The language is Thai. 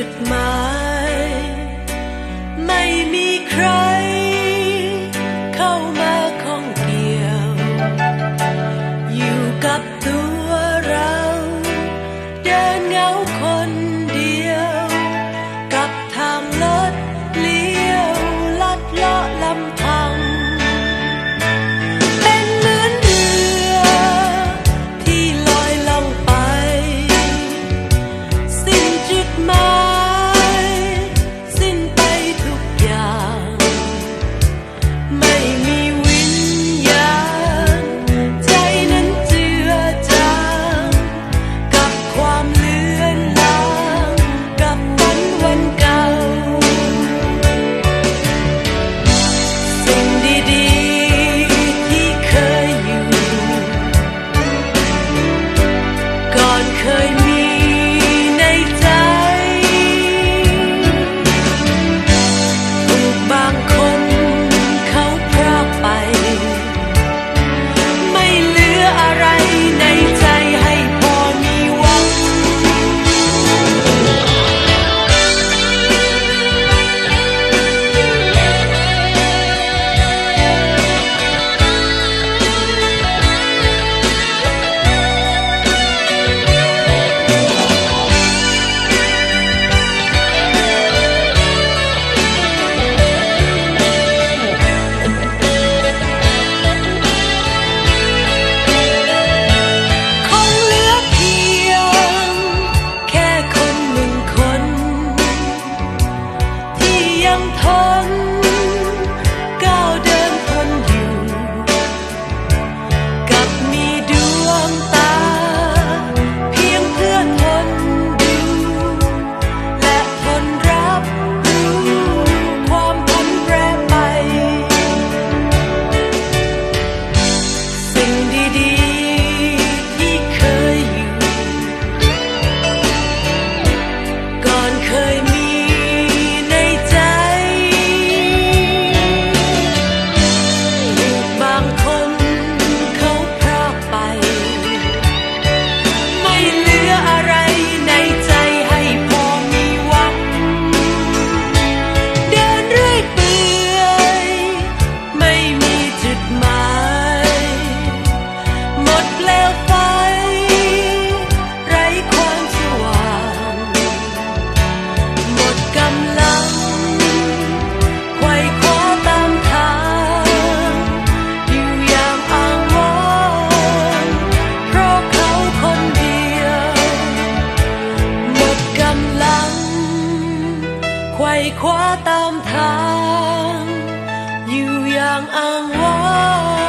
จุดหมาย ไม่มี 疼 ไขว่คว้าตามทาง อยู่อย่างอ้างว้าง